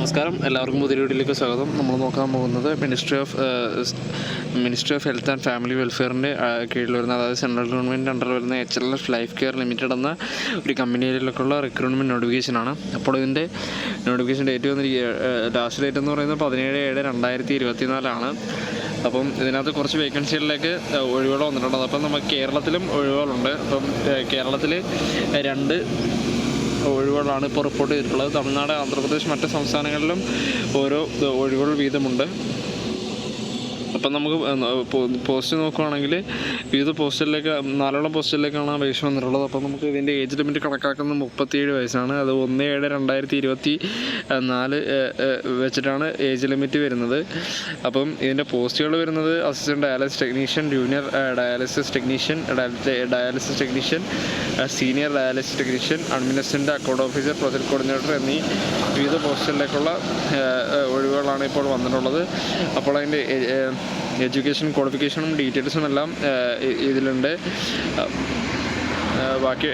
നമസ്കാരം. എല്ലാവർക്കും പുതിയ വീട്ടിലേക്ക് സ്വാഗതം. നമ്മൾ നോക്കാൻ പോകുന്നത് ministry of ministry of health and family വെൽഫെയറിന്റെ കീഴിൽ വരുന്ന അതായത് സെൻട്രൽ ഗവൺമെന്റ് അണ്ടർ വരുന്ന H L F life care limited എന്ന ഒരു കമ്പനിയിലേക്കുള്ള റിക്രൂട്ട്മെന്റ് നോട്ടിഫിക്കേഷനാണ് അപ്പോൾ ഇതിന്റെ നോട്ടിഫിക്കേഷൻ ഡേറ്റ് വന്നിരിക്കുക ലാസ്റ്റ് ഡേറ്റ് എന്ന് പറയുന്നത് പതിനേഴ് ഏഴ് രണ്ടായിരത്തി ഇരുപത്തി നാലാണ് അപ്പം ഇതിനകത്ത് കുറച്ച് വേക്കൻസികളിലേക്ക് ഒഴിവുകൾ വന്നിട്ടുണ്ട്. അപ്പം നമുക്ക് കേരളത്തിലും ഒഴിവുകളുണ്ട്. അപ്പം കേരളത്തിൽ രണ്ട് ഒഴിവുകളാണ് ഇപ്പോൾ റിപ്പോർട്ട് ചെയ്തിട്ടുള്ളത്. തമിഴ്നാട് ആന്ധ്രാപ്രദേശ് മറ്റ് സംസ്ഥാനങ്ങളിലും ഓരോ ഒഴിവുകൾ വീതമുണ്ട്. അപ്പം നമുക്ക് പോസ്റ്റ് നോക്കുവാണെങ്കിൽ വിവിധ പോസ്റ്റിലേക്ക് നാലോളം പോസ്റ്റിലേക്കാണ് അപേക്ഷ വന്നിട്ടുള്ളത്. അപ്പം നമുക്ക് ഇതിന്റെ ഏജ് ലിമിറ്റ് കണക്കാക്കുന്നത് മുപ്പത്തിയേഴ് വയസ്സാണ്. അത് ഒന്ന് ഏഴ് രണ്ടായിരത്തി ഇരുപത്തി നാല് വെച്ചിട്ടാണ് ഏജ് ലിമിറ്റ് വരുന്നത്. അപ്പം ഇതിന്റെ പോസ്റ്റുകൾ വരുന്നത് assistant dialysis technician junior dialysis technician dialysis technician senior dialysis technician administrative account officer project coordinator എന്നീ വിവിധ പോസ്റ്റുകളിലേക്കുള്ള ഒഴിവുകളാണ് ഇപ്പോൾ വന്നിട്ടുള്ളത്. അപ്പോൾ അതിന്റെ എഡ്യൂക്കേഷൻ ക്വാളിഫിക്കേഷനും ഡീറ്റെയിൽസും എല്ലാം ഇതിലുണ്ട്. ബാക്കി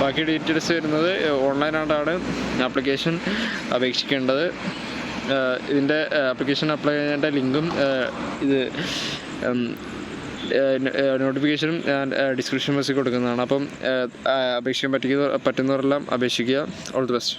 ബാക്കി ഡീറ്റെയിൽസ് വരുന്നത് ഓൺലൈനായിട്ടാണ് ആപ്ലിക്കേഷൻ അപേക്ഷിക്കേണ്ടത്. ഇതിന്റെ ആപ്ലിക്കേഷൻ അപ്ലൈ ചെയ്യേണ്ട ലിങ്കും ഇത് നോട്ടിഫിക്കേഷനും ഡിസ്ക്രിപ്ഷൻ ബോക്സിൽ കൊടുക്കുന്നതാണ്. അപ്പം അപേക്ഷിക്കാൻ പറ്റിയ പറ്റുന്നവരെല്ലാം അപേക്ഷിക്കുക. All the best